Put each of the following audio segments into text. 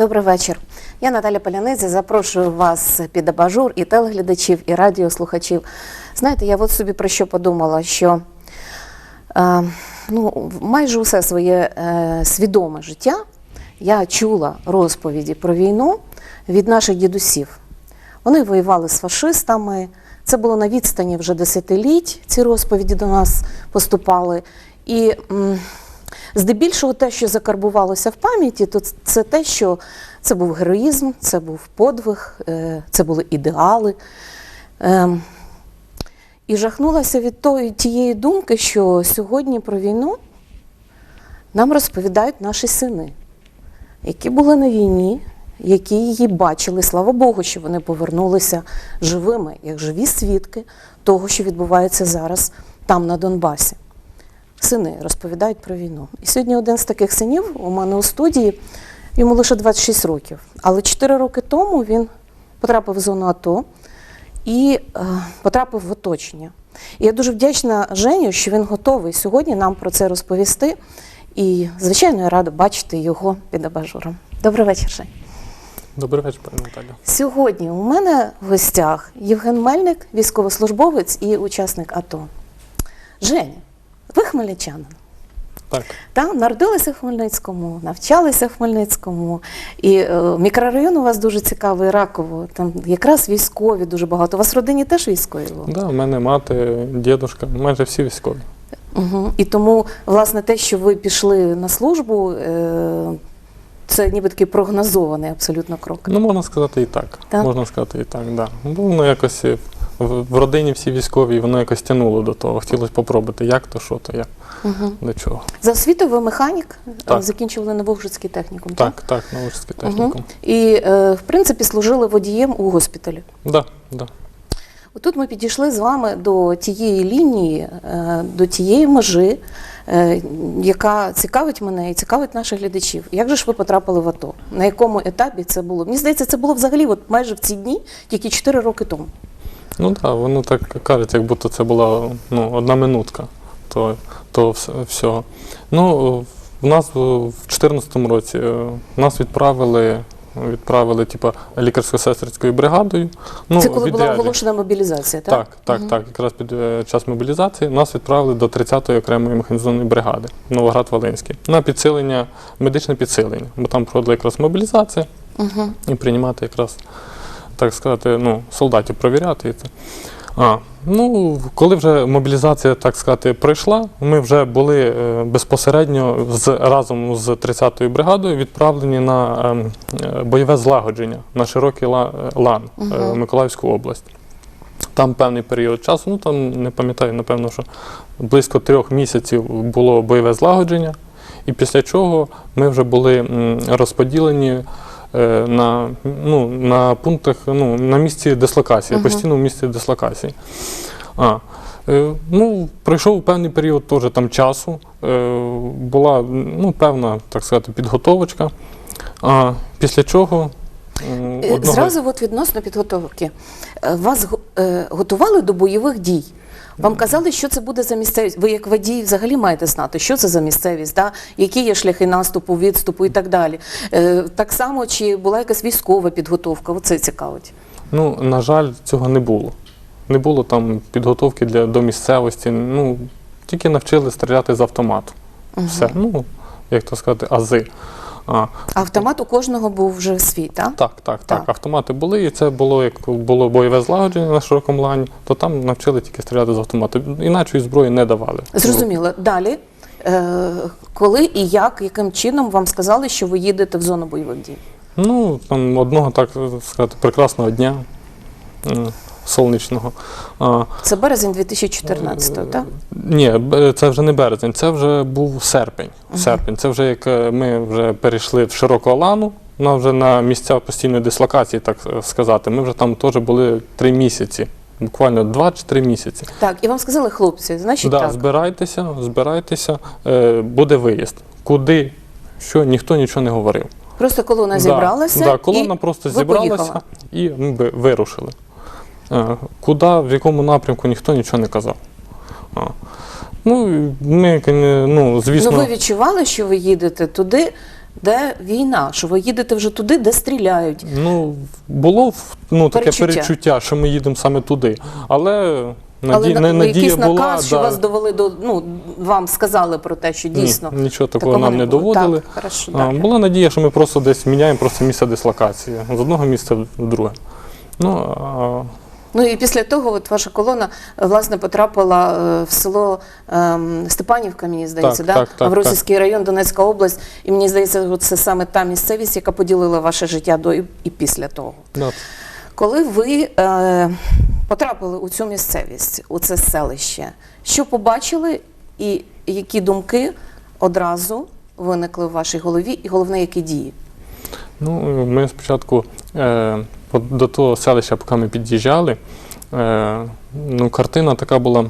Добрий вечір. Я Наталя Полянидзе. Запрошую вас під абажур і телеглядачів, і радіослухачів. Знаєте, я от собі про що подумала, що е, ну, майже усе своє е, свідоме життя я чула розповіді про війну від наших дідусів. Вони воювали з фашистами. Це було на відстані вже десятиліть. Ці розповіді до нас поступали. І м, здебільшого те, що закарбувалося в пам'яті, то це те, що це був героїзм, це був подвиг, е, це були ідеали. Ем, І жахнулася від тої, тієї думки, що сьогодні про війну нам розповідають наші сини, які були на війні, які її бачили. Слава Богу, що вони повернулися живими, як живі свідки того, що відбувається зараз там, на Донбасі. Сини розповідають про війну. І сьогодні один з таких синів у мене у студії, йому лише 26 років. Але 4 роки тому він потрапив в зону АТО і е, потрапив в оточення. І я дуже вдячна Женю, що він готовий сьогодні нам про це розповісти. І, звичайно, я рада бачити його під абажуром. Добрий вечір, Жень. Добрий вечір, пані Наталя. Сьогодні у мене в гостях Євген Мельник, військовослужбовець і учасник АТО. Женя, ви хмельничанин. Так, Та, народилися в Хмельницькому, навчалися в Хмельницькому. І е, мікрорайон у вас дуже цікавий, Раково. Там якраз військові дуже багато. У вас в родині теж військові були? да, у мене мати, дідушка, майже всі військові. Угу. І тому, власне, те, що ви пішли на службу, е, це ніби такий прогнозований абсолютно крок. Ну, можна сказати і так. Так? Можна сказати і так, да. Бо воно якось е, в, родині всі військові, і воно якось тягнуло до того. Хотілося попробувати, як то, що то, як, Угу. до чого. За освітою ви механік, Так. Е, закінчували Новогрудський технікум, Так, так, научний Угу. технікум. І, е, в принципі, служили водієм у госпіталі. Да, да. Отут ми підійшли з вами до тієї лінії, е, до тієї межі, е, яка цікавить мене і цікавить наших глядачів. Як же ж ви потрапили в АТО? На якому етапі це було? Мені здається, це було взагалі от майже в ці дні, тільки 4 роки тому. Ну так, да, воно так кажуть, як будто це була ну, одна минутка то, то вс- всього. Ну, в нас в 2014 році е, нас відправили. Відправили, типу, лікарсько-сестрицькою бригадою. Ну, це коли була відрядження. оголошена мобілізація, так? Так, так, так. Якраз під е, час мобілізації нас відправили до 30-ї окремої механізованої бригади Новоград-Волинський на підсилення, медичне підсилення, бо там проходила якраз мобілізація Угу. і приймати якраз, так сказати, ну, солдатів провіряти. І це. А, ну, коли вже мобілізація, так сказати, пройшла, ми вже були е, безпосередньо з, разом з 30-ю бригадою відправлені на ем, е, бойове злагодження на широкий е, лан в Миколаївську область. Там певний період часу, ну там не пам'ятаю, напевно, що близько трьох місяців було бойове злагодження, і після чого ми вже були розподілені на, ну, на пунктах, ну, на місці дислокації, Мгм. постійно в місці дислокації. А, е, ну, пройшов певний період теж там часу, е, була ну, певна, так сказати, підготовочка. А, після чого Е, одного- Зразу от відносно підготовки. Е, Вас е, готували до бойових дій. Вам казали, що це буде за місцевість. Ви як водій взагалі маєте знати, що це за місцевість, да? які є шляхи наступу, відступу і так далі. Е, Так само, чи була якась військова підготовка? Оце цікавить. Ну, на жаль, цього не було. Не було там підготовки для, до місцевості. Ну, тільки навчили стріляти з автомату. Все. Ну, як то сказати, ази. А, Автомат у кожного був вже свій, так? так, так, так. Автомати були, і це було, як було бойове злагодження на широкому лані, то там навчили тільки стріляти з автомату. Іначе зброї не давали. Зрозуміло. Далі, е, коли і як, яким чином вам сказали, що ви їдете в зону бойових дій? Ну, там одного, так сказати, прекрасного дня м, сонячного. Це березень 2014-го, так? Ні, це вже не березень, це вже був серпень. серпень. Це вже як е, ми вже перейшли в широку Алану, на вже на місця постійної дислокації, так е, сказати. Ми вже там теж були три місяці, буквально два чи три місяці. Так, і вам сказали хлопці, значить Да, так. збирайтеся, збирайтеся, е, буде виїзд. Куди? Що ніхто нічого не говорив. Просто колона Да, зібралася. Да, колона і просто зібралася поїхали. і ми вирушили. Е, Куди, в якому напрямку ніхто нічого не казав. Ну, ми, ну, звісно. Ну ви відчували, що ви їдете туди, де війна, що ви їдете вже туди, де стріляють. Ну, було ну, таке Перечуття. перечуття. що ми їдемо саме туди. Але Але наді... на- не- якийсь була. наказ, що да. вас довели до ну вам сказали про те, що дійсно Ні, нічого такого, такого нам не було. доводили. Так, хорошо, А, була надія, що ми просто десь міняємо просто місце дислокації з одного місця в друге. Ну, а, Ну і після того, от ваша колона е, власне потрапила е, в село ем, Степанівка, мені здається, Так, да? так, так, Авросівський район, Донецька область. І мені здається, це саме та місцевість, яка поділила ваше життя до і, після того. да, Коли ви е, потрапили у цю місцевість, у це селище, що побачили, і які думки одразу виникли в вашій голові, і головне, які дії? Ну, ми спочатку е, до того селища, поки ми під'їжджали, е, ну, картина така була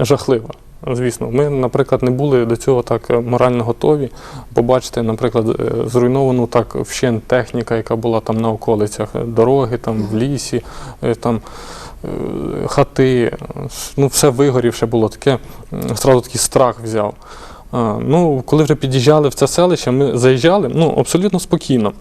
жахлива. Звісно, ми, наприклад, не були до цього так е, морально готові. Побачити, наприклад, е, зруйновану так вщент техніка, яка була там на околицях, дороги там в лісі, там хати, ну все вигорівше було таке, м, зразу такий страх взяв. Ну, коли вже під'їжджали в це селище, ми заїжджали ну, абсолютно спокійно.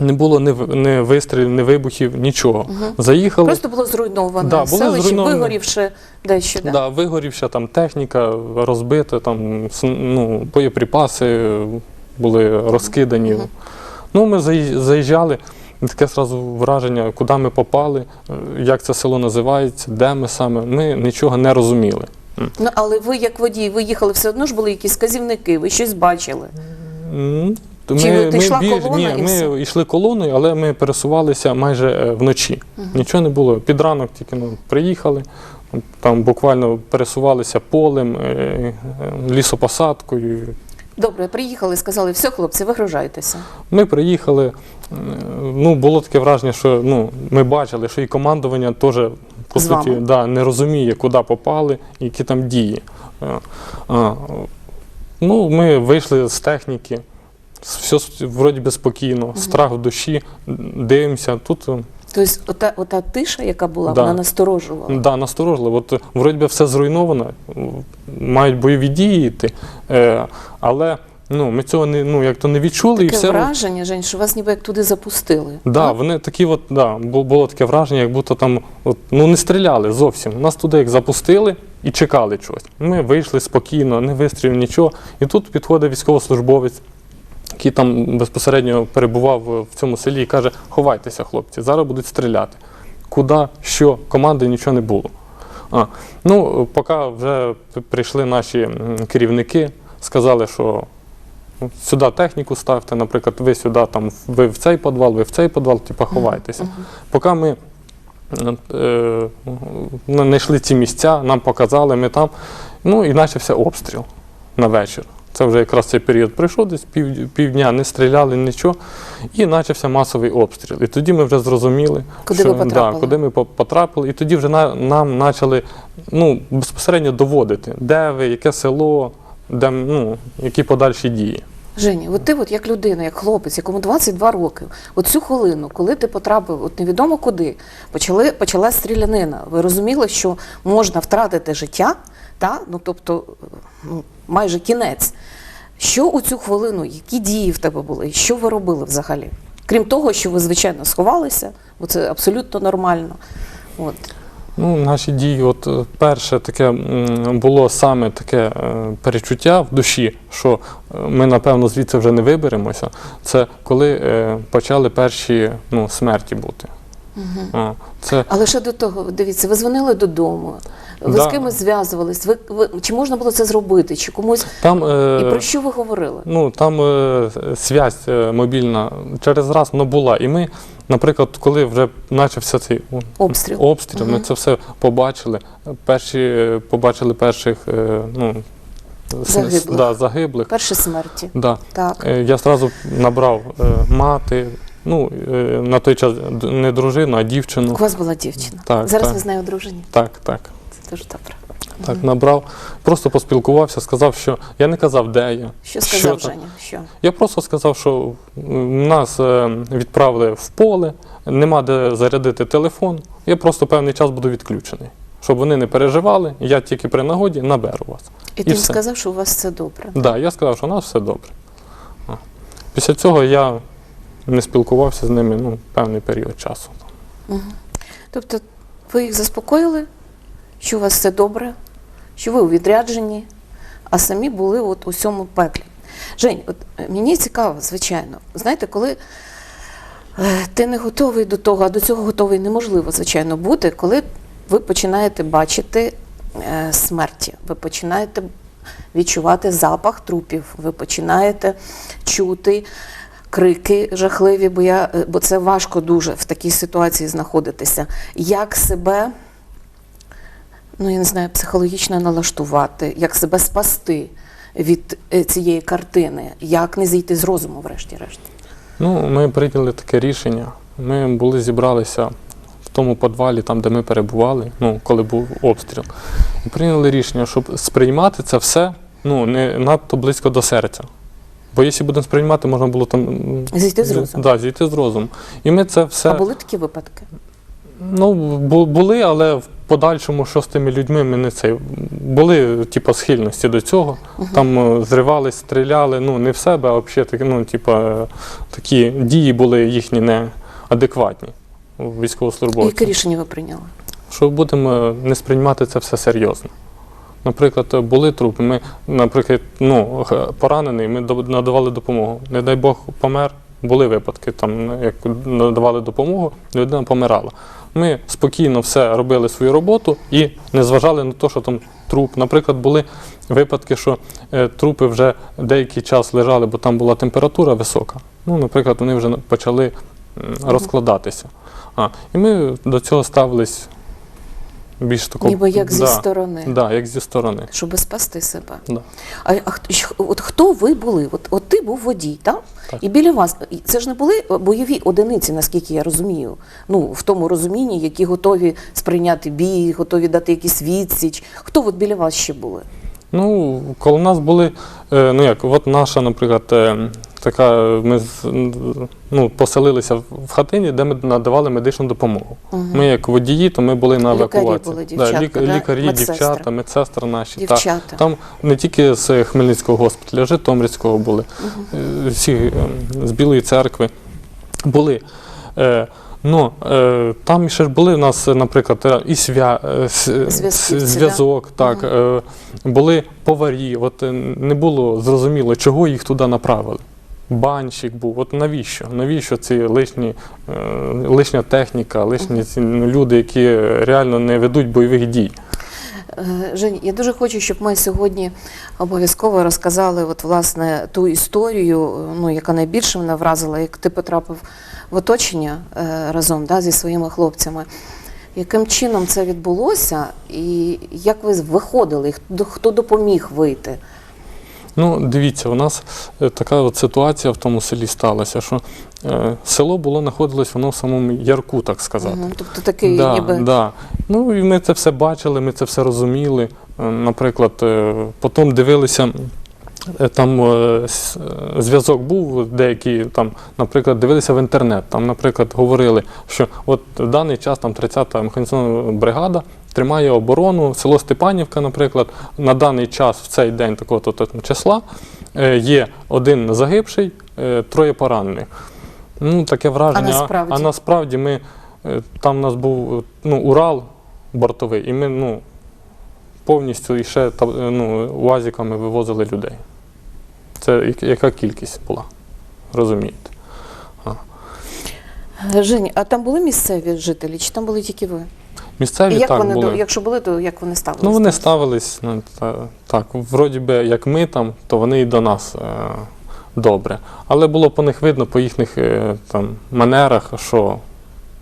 Не було ні, в- ні вистрілів, ні вибухів, нічого. Заїхали. Просто було зруйноване Да, було селище, зруйноване. вигорівши дещо. Да? Да, вигорівша там техніка, розбита, там ну, боєприпаси були розкидані. Мгм. Ну, ми заї- заїжджали, таке сразу враження, куди ми попали, е, як це село називається, де ми саме. Ми нічого не розуміли. Ну, але ви, як водій, ви їхали все одно ж були якісь казівники, ви щось бачили. М, то Чи Ми, от йшла колона і ні, все? ми йшли колоною, але ми пересувалися майже е, вночі. Нічого не було. Під ранок тільки ну, приїхали, там буквально пересувалися полем, е, е, лісопосадкою. Добре, приїхали, сказали, все, хлопці, вигружайтеся. Ми приїхали. е, Ну, було таке враження, що ну, ми бачили, що і командування теж по З суті вами. да, не розуміє, куди попали які там дії. Е, а, ну, ми вийшли з техніки, все вроді би спокійно, страх в душі, дивимося. Тут Тобто, ота, ота тиша, яка була, Да. вона насторожувала. да, насторожливо. От, е, вроді би все зруйновано, мають бойові дії йти, е, але ну, ми цього не, ну, як то не відчули і все. враження, Жень, що вас ніби як туди запустили. Да, Так? вони такі, от, да, було таке враження, як будто там от, ну, не стріляли зовсім. Нас туди як запустили і чекали чогось. Ми вийшли спокійно, не вистрілив нічого. І тут підходить військовослужбовець, який там безпосередньо перебував е, в цьому селі і каже: ховайтеся, хлопці, зараз будуть стріляти. Куди, що, команди нічого не було. А, ну, поки вже прийшли наші керівники, сказали, що ну, сюди техніку ставте, наприклад, ви сюди, там, ви в цей підвал, ви в цей підвал, типу, ховайтеся. Поки ми е, ну, знайшли ці місця, нам показали, ми там. Ну і почався обстріл на вечір. Це вже якраз цей період прийшов, десь пів, півдня не стріляли, нічого. І почався масовий обстріл. І тоді ми вже зрозуміли, Куди що, потрапили? Да, куди ми потрапили. І тоді вже на, нам почали ну, безпосередньо доводити, де ви, яке село, де, ну, які подальші дії. Женя, от ти от як людина, як хлопець, якому 22 роки, от цю хвилину, коли ти потрапив, от невідомо куди, почали, почала стрілянина. Ви розуміли, що можна втратити життя, та? ну, тобто ну, майже кінець. Що у цю хвилину, які дії в тебе були? Що ви робили взагалі? Крім того, що ви, звичайно, сховалися, бо це абсолютно нормально. От. Ну, наші дії, от е, перше таке було саме таке е, перечуття в душі, що е, ми, напевно, звідси вже не виберемося. Це коли почали перші ну, смерті бути. А, це Але ще до того, дивіться, ви дзвонили додому, ви Да. з кимось зв'язувались, ви, ви, чи можна було це зробити, чи комусь. там, е, І про що ви говорили? ну, там е, связь е, мобільна через раз ну, була. І ми, наприклад, коли вже почався цей Обстріл. обстріл, ми це все побачили. Перші е, побачили перших е, ну, Загиблих. Да, загиблих. Перші смерті. Да. Так. Е, Я одразу набрав е, мати, ну, е, на той час не дружину, а дівчину. У вас була дівчина. Так, Зараз так. ви з нею одружені. Так, так. Це дуже добре. Так, набрав, просто поспілкувався, сказав, що я не казав, де я. Що сказав там. Женя? Що? Я просто сказав, що нас е, відправили в поле, нема де зарядити телефон. Я просто певний час буду відключений. Щоб вони не переживали, я тільки при нагоді наберу вас. І ти їм все. сказав, що у вас все добре. Так, да, я сказав, що у нас все добре. Після цього я не спілкувався з ними ну, певний період часу. Тобто ви їх заспокоїли, що у вас все добре, що ви у відрядженні, а самі були от у цьому пеклі. Жень, от е, мені цікаво, звичайно, знаєте, коли е, ти не готовий до того, а до цього готовий неможливо, звичайно, бути, коли ви починаєте бачити е, смерті, ви починаєте відчувати запах трупів, ви починаєте чути крики жахливі, бо, я, е, бо це важко дуже в такій ситуації знаходитися. Як себе, ну я не знаю, психологічно налаштувати, як себе спасти від е, цієї картини, як не зійти з розуму, врешті-решт. Ну, ми прийняли таке рішення. Ми були зібралися в тому підвалі, там, де ми перебували, ну, коли був обстріл. І прийняли рішення, щоб сприймати це все ну, не надто близько до серця. Бо якщо будемо сприймати, можна було там. Зійти з розуму. Да, зійти з розуму. І ми це все. А були такі випадки? Ну, бу- були, але в подальшому, що з тими людьми, ми не це. Були, типу, схильності до цього. Там е, зривались, стріляли, ну, не в себе, а взагалі такі, ну, типу, е, такі дії були їхні неадекватні І Яке рішення ви прийняли? Що будемо е, не сприймати це все серйозно. Наприклад, були трупи, ми, наприклад, ну, поранений, ми надавали допомогу. Не дай Бог помер. Були випадки, там, як надавали допомогу, людина помирала. Ми спокійно все робили свою роботу і не зважали на те, що там труп. Наприклад, були випадки, що е, трупи вже деякий час лежали, бо там була температура висока. Ну, наприклад, вони вже почали розкладатися. А, і ми до цього ставились більш такого Ніби як зі да, сторони, Да, як зі сторони. щоб спасти себе. Да. А, а от хто ви були? От, от ти був водій, так? Так. І біля вас це ж не були бойові одиниці, наскільки я розумію. Ну в тому розумінні, які готові сприйняти бій, готові дати якісь відсіч. Хто от біля вас ще були? Ну, коли нас були, е, ну як, от наша, наприклад, е, така, ми ну, поселилися в хатині, де ми надавали медичну допомогу. Ми як водії, то ми були на Лікарі евакуації. були, дівчатка, лік- да? лікарі, Медсестри. дівчата, медсестри наші. та. Там не тільки з Хмельницького госпіталя, Житомирського були, е, всі е, з Білої церкви були. Ну, е, там ще ж були в нас, наприклад, е, і свя, е, е, да? так, е, були поварі. От не було зрозуміло, чого їх туди направили. Банщик був. От навіщо? Навіщо ці лишні, лишня техніка, лишні ці ну, люди, які реально не ведуть бойових дій? Е, Жень, я дуже хочу, щоб ми сьогодні обов'язково розказали от, власне, ту історію, е, ну, яка найбільше мене вразила, як ти потрапив в оточення е, разом да, зі своїми хлопцями. Яким чином це відбулося, і як ви виходили, хто, хто допоміг вийти? Ну, дивіться, у нас е, така от ситуація в тому селі сталася, що е, село було знаходилось воно в самому ярку, так сказати. Мгм, Тобто такий да, ніби да. Ну і ми це все бачили, ми це все розуміли. Е, Наприклад, е, потім дивилися. е, Там зв'язок був деякий, там, наприклад, дивилися в інтернет. Там, наприклад, говорили, що от в даний час там 30-та механізована бригада тримає оборону, село Степанівка, наприклад, на даний час в цей день такого то числа е, є один загибший, е, троє поранених. Ну, таке враження. насправді? а насправді ми Е, Там у нас був ну, Урал бортовий, і ми ну, повністю і ще ну, УАЗиками вивозили людей. Це яка кількість була, розумієте? Жень, а там були місцеві жителі, чи там були тільки ви? Місцеві І як так вони були. до якщо були, то як вони ставилися? Ну, вони ставились, ну, та, так, вроді би, як ми там, то вони і до нас е, добре. Але було по них видно, по їхніх е, там, манерах, що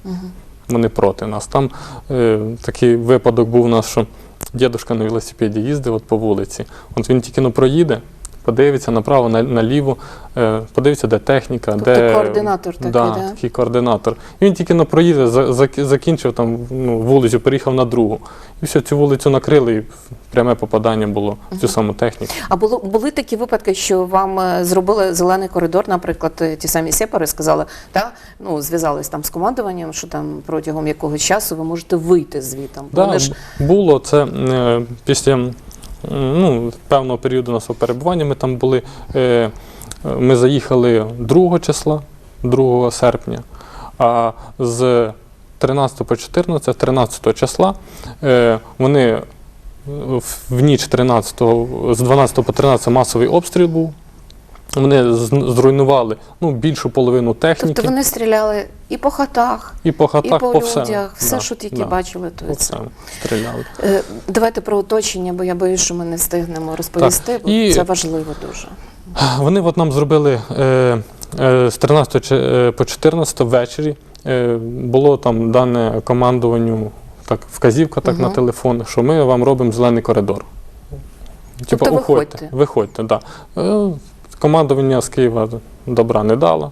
Мгм. вони проти нас. Там е, такий випадок був у нас, що дідусь на велосипеді їздив от по вулиці. От він тільки но проїде, подивиться направо, на- наліво, е, подивиться, де техніка, Тобто де координатор такий, да, да? такий координатор. І він тільки за- зак- закінчив там ну, вулицю, переїхав на другу. І все, цю вулицю накрили, і пряме попадання було в цю саму техніку. А було були такі випадки, що вам е, зробили зелений коридор, наприклад, е, ті самі сепари сказали, та ну зв'язались там з командуванням, що там протягом якогось часу ви можете вийти звітом. Да, Вони ж було це е, після ну, певного періоду нашого перебування. Ми там були. Е, ми заїхали 2 числа, 2 серпня, а з 13 по 14, 13 числа е, вони в ніч 13, з 12 по 13 масовий обстріл був. Вони зруйнували ну, більшу половину техніки. Тобто вони стріляли і по хатах, І по і хатах, по, по, всему. людях, все, Да, що тільки да, бачили, то По це. стріляли. Е, Давайте про оточення, бо я боюсь, що ми не встигнемо розповісти, бо І- це важливо дуже. Вони от нам зробили е, е, з 13 чи- е, по 14 ввечері. Е, було там дане командуванню, так, вказівка так на телефон, що ми вам робимо зелений коридор. Тобто виходьте. Виходьте, так. Да. Командування з Києва добра не дало.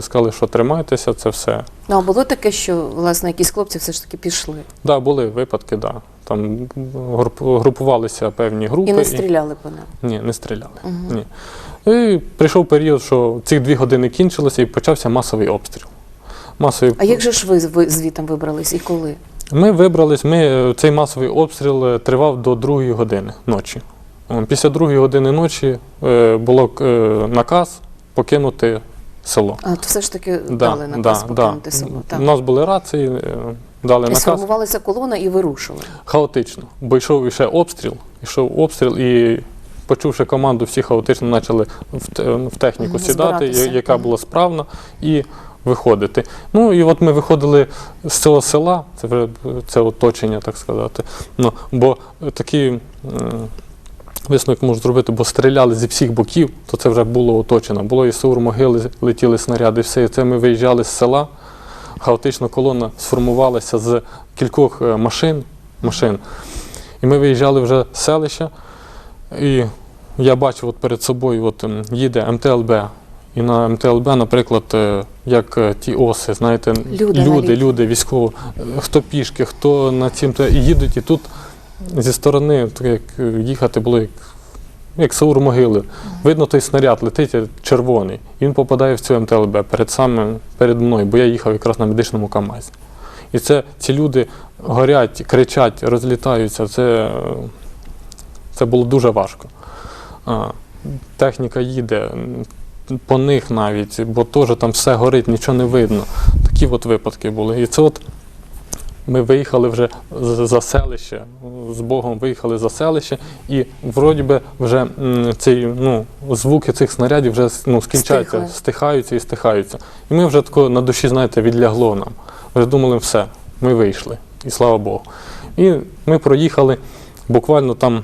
Сказали, що тримайтеся, це все. Ну а було таке, що власне якісь хлопці все ж таки пішли Да, були випадки, да. Там груп- групувалися певні групи. і не стріляли по нам. Ні, не стріляли. Мгм. Ні. І прийшов період, що ці дві години кінчилися і почався масовий обстріл. Масовий... А як же ж ви, ви звітом вибрались і коли? Ми вибрались, ми, цей масовий обстріл е, тривав до другої години ночі. Після другої години ночі е, було е, наказ покинути село. А то все ж таки дали наказ покинути село. У нас були рації, е, дали І наказ. сформувалася колона і вирушили. Хаотично. Бо йшов іще обстріл, йшов обстріл, і почувши команду, всі хаотично почали в, техніку сідати, збиратися. яка була справна, і виходити. Ну і от ми виходили з цього села, це це оточення, так сказати. Ну, бо такий м, висновок можу зробити, бо стріляли зі всіх боків, то це вже було оточено. Було і сур могили, летіли снаряди, все. І це ми виїжджали з села. Хаотична колона сформувалася з кількох е, машин. машин. І ми виїжджали вже з селища, і я бачив от перед собою, от їде МТЛБ. І на МТЛБ, наприклад, е, як е, ті оси, знаєте, Люди люди, люди військово, хто пішки, хто на цім, то і їдуть, і тут зі сторони, так як е, їхати було як, як Саур могили. Видно, той снаряд летить червоний. Він попадає в цю МТЛБ перед самим перед мною, бо я їхав якраз на медичному КАМАЗі. І це ці люди горять, кричать, розлітаються. Це, це було дуже важко. Техніка їде, по них навіть, бо теж там все горить, нічого не видно. Такі от випадки були. І це от ми виїхали вже за селище, з Богом виїхали за селище, і вроді би вже цей, ну, звуки цих снарядів вже ну, скінчаються, Стихли. стихаються і стихаються. І ми вже тако на душі, знаєте, відлягло нам. Вже думали, все, ми вийшли, і слава Богу. І ми проїхали буквально там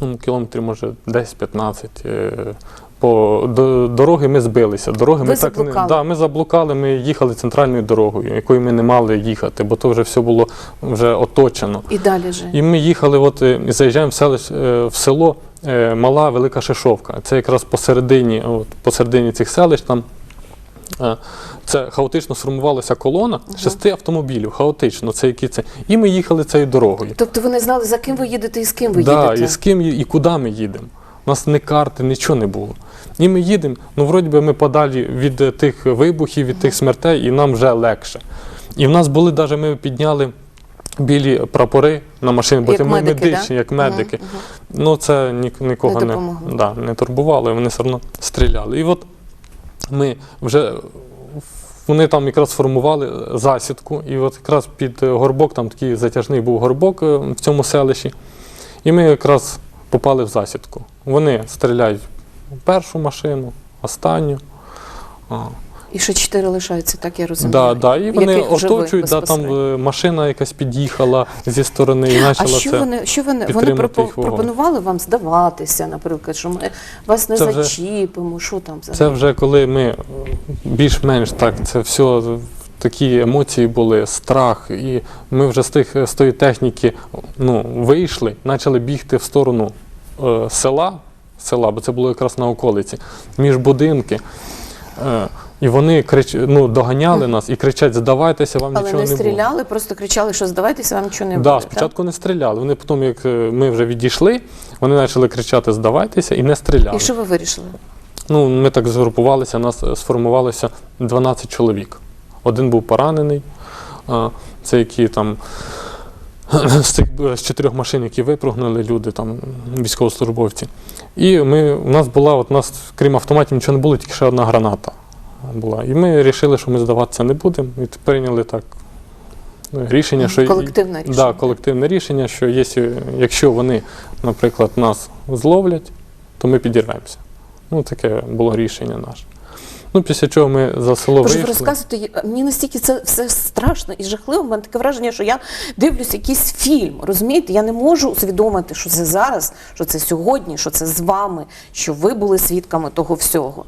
ну, кілометрів, може, 10-15. По до, дороги ми збилися. Дороги Ви ми так заблукали? не да, ми заблукали, ми їхали центральною дорогою, якою ми не мали їхати, бо то вже все було вже оточено. І далі же. І ми їхали, от е, заїжджаємо в, селищ, е, в село е, Мала Велика Шишовка. Це якраз посередині, от, посередині цих селищ там. Це хаотично сформувалася колона шести автомобілів, хаотично, це які це. І ми їхали цією дорогою. Тобто ви не знали, за ким ви їдете і з ким ви да, їдете? і з ким і куди ми їдемо. У нас ні карти, нічого не було. І ми їдемо, ну вроді би ми подалі від е, тих вибухів, від тих смертей, і нам вже легше. І в нас були навіть ми підняли білі прапори на машині, бо Як ми медики, медичні, да? як медики. Мгм, Ну це ні, нікого Не не, да, не турбувало, вони все одно стріляли. І от ми вже вони там якраз формували засідку, і от якраз під горбок, там такий затяжний був горбок е, в цьому селищі. І ми якраз попали в засідку. Вони стріляють першу машину, останню. І ще чотири лишаються, так я розумію. да, да, і вони яких оточують, да, там е, машина якась під'їхала зі сторони і А почала що це. вони, що вони, вони пропо- пропонували вам здаватися, наприклад, що ми вас не Це вже- зачіпимо, що там взагалі? Це вже коли ми е, більш-менш так, це все такі емоції були, страх, і ми вже з тих з тої техніки ну, вийшли, почали бігти в сторону е, села, села, бо це було якраз на околиці, між будинки. Е, і вони крич... ну, доганяли нас і кричать: здавайтеся, вам Але нічого не не буде. стріляли, просто кричали, що здавайтеся, вам нічого не Да, буде. спочатку не стріляли. Вони потім, як е, ми вже відійшли, вони почали кричати Здавайтеся і не стріляли. І що ви вирішили? Ну, ми так згрупувалися, нас е, сформувалося 12 чоловік. Один був поранений, це які там з цих з чотирьох машин, які випрыгнули люди, там військовослужбовці. І ми, у нас була, от у нас, крім автоматів, нічого не було, тільки ще одна граната була. І ми вирішили, що ми здаватися не будемо. І прийняли так е, рішення, що Колективне рішення. Да, колективне рішення, що якщо вони, наприклад, нас зловлять, то ми підірвемося. Ну, таке було рішення наше. Ну, після чого ми за село ви вийшли. розказуєте, мені настільки це все страшно і жахливо. У мене таке враження, що я дивлюсь якийсь фільм. Розумієте, я не можу усвідомити, що це зараз, що це сьогодні, що це з вами, що ви були свідками того всього.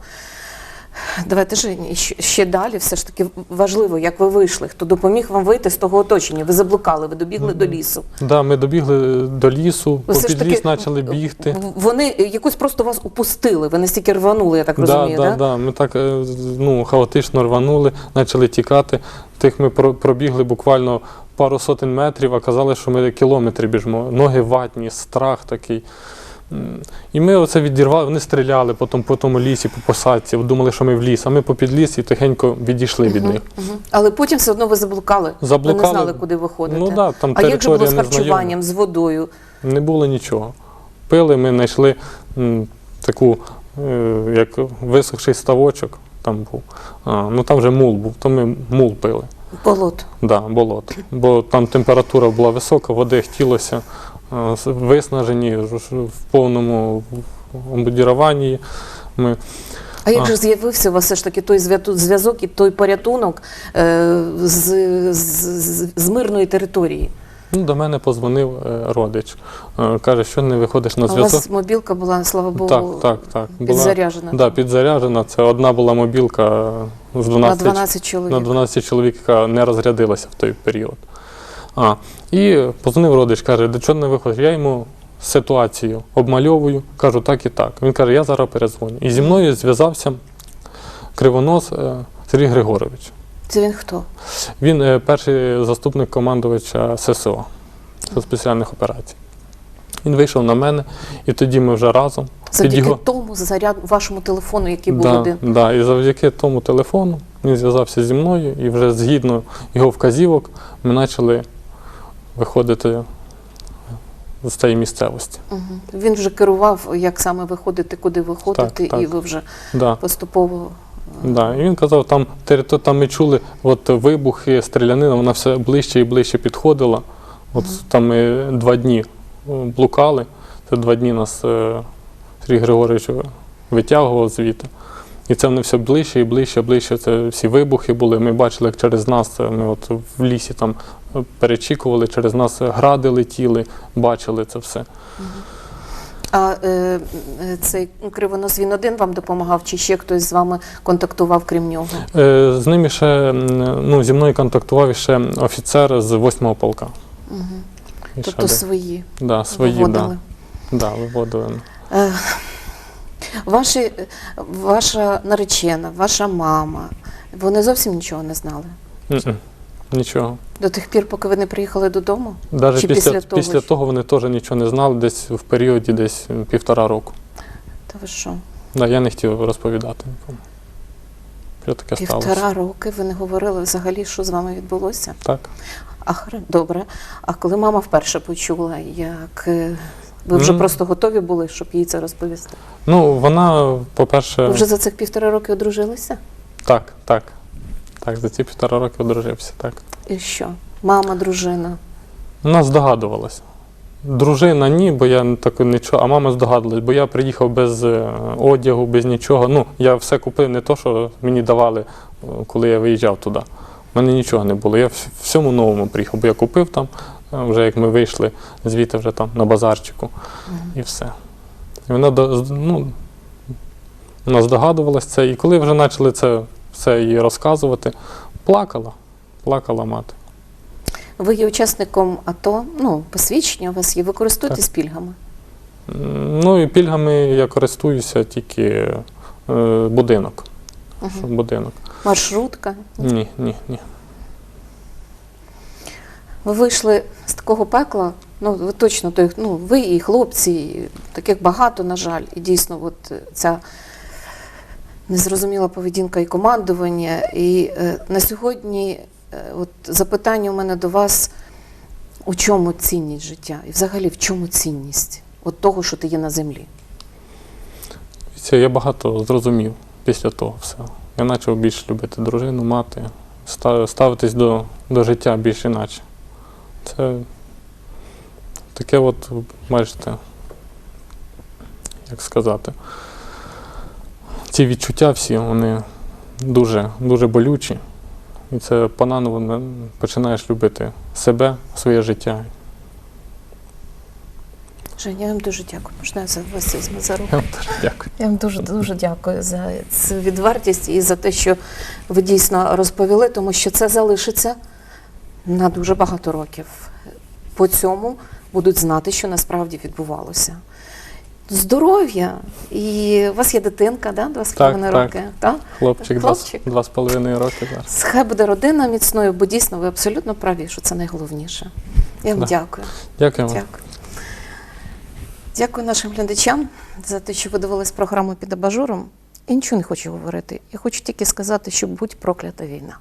Давайте ж ще- далі, все ж таки важливо, як ви вийшли, хто допоміг вам вийти з того оточення. Ви заблукали, ви добігли до лісу. Да, ми добігли до лісу, попід ліс почали бігти. Вони якось просто вас упустили. Ви настільки рванули, я так Да, розумію, да, да? да. Ми так е, ну, хаотично рванули, почали тікати. Тих ми про- пробігли буквально пару сотень метрів, а казали, що ми кілометри біжимо. Ноги ватні, страх такий. І ми оце відірвали, вони стріляли потім по тому лісі, по посадці, думали, що ми в ліс, а ми попід ліс і тихенько відійшли від них. Але потім все одно ви заблукали. Ви не знали, куди ви ходите. Ну да, там а як же було з харчуванням, з водою? Не було нічого. Пили, ми знайшли м, таку, е, як висохший ставочок там був. А, ну там вже мул був, то ми мул пили. Болото. Да, болото. Бо там температура була висока, води хотілося виснажені, ж- ж в повному обмундіруванні. Ми, А як же з'явився у вас все ж таки той зв'язок і той порятунок е, з, з, з, з мирної території? ну, до мене позвонив е, родич. Е, каже, що не виходиш на А у зв'язок. вас мобілка була, слава Богу, Так, так, так. Була, підзаряджена да, підзаряджена. Це одна була мобілка з 12 на 12 чоловік. на 12 чоловік, яка не розрядилася в той період. А, і позвонив родич, каже, до чого не виходиш? Я йому ситуацію обмальовую, кажу так і так. Він каже, я зараз перезвоню. І зі мною зв'язався кривонос е, Сергій Григорович. Це він хто? Він е, перший заступник командувача ССО спеціальних операцій. Він вийшов на мене, і тоді ми вже разом. Завдяки його- тому заряд вашому телефону, який був да, один. Да, і завдяки тому телефону він зв'язався зі мною, і вже згідно його вказівок ми почали виходити з цієї місцевості. Мгм. Він вже керував, як саме виходити, куди виходити, так. і ви вже Да, поступово. е, да. І він казав, там, там ми чули от, вибухи, стрілянина, вона все ближче і ближче підходила. От там ми два дні е, блукали. Це два дні нас е, Сергій Григорович витягував звідти. І це вони все ближче і ближче, ближче. Це всі вибухи були. Ми бачили, як через нас ми от в лісі там перечікували, через нас гради летіли, бачили це все. А е, цей кривонос він один вам допомагав, чи ще хтось з вами контактував крім нього? Е, З ними ще ну, зі мною контактував ще офіцер з 8-го полка. Угу. І ще Тобто де- свої да, свої, виводили. Да, да, виводили. Е, Ваші, ваша наречена, ваша мама, вони зовсім нічого не знали. М-м, Нічого. До тих пір, поки ви не приїхали додому? Навіть Чи після, після того після того вони теж нічого не знали, десь в періоді десь півтора року. Та ви що? Да, я не хотів розповідати нікому. Що таке сталося? Півтора роки ви не говорили взагалі, що з вами відбулося? Так. А хр- добре. А коли мама вперше почула, як е, ви вже М. просто готові були, щоб їй це розповісти? Ну, вона, по-перше, Ви вже за цих півтора роки одружилися? так, так. Так, за ці півтора роки одружився, так. І що? Мама, дружина. Вона здогадувалася. Дружина ні, бо я так нічого, а мама здогадувалась, бо я приїхав без е, одягу, без нічого. Ну, я все купив, не то, що мені давали, е, коли я виїжджав туди. У мене нічого не було. Я всьому новому приїхав, бо я купив там, е, вже як ми вийшли звідти вже там на базарчику і все. І вона ну, вона здогадувалась це. І коли вже почали це все їй розказувати, плакала, плакала мати. Ви є учасником АТО, ну, посвідчення у вас є, ви користуєтесь пільгами. Ну і пільгами я користуюся тільки е, будинок. Угу. Будинок. Маршрутка. Ні, ні, ні. Ви вийшли з такого пекла. Ну, ви точно той, ну, ви і хлопці, і таких багато, на жаль, і дійсно, от ця незрозуміла поведінка і командування. І е, на сьогодні, е, от запитання у мене до вас: У чому цінність життя? І взагалі в чому цінність? От того, що ти є на землі. Це я багато зрозумів після того всього. Я почав більше любити дружину, мати, ставитись до, до життя більш іначе. Це таке от, бачите, як сказати, ці відчуття всі, вони дуже, дуже болючі. І це понаново починаєш любити себе, своє життя. Женя, я вам дуже дякую. Можна я за вас візьму за руку? Я вам теж дякую. Я вам дуже дуже дякую за цю відвертість і за те, що ви дійсно розповіли, тому що це залишиться на дуже багато років. По цьому будуть знати, що насправді відбувалося здоров'я. І у вас є дитинка, да? два з половиною роки. Так? Хлопчик, Хлопчик. Два, два з половиною роки зараз. Хай буде родина міцною, бо дійсно ви абсолютно праві, що це найголовніше. Я вам дякую. Дякуємо. Дякую. Дякую нашим глядачам за те, що ви дивились програму під абажуром. Я нічого не хочу говорити. Я хочу тільки сказати, що будь проклята війна.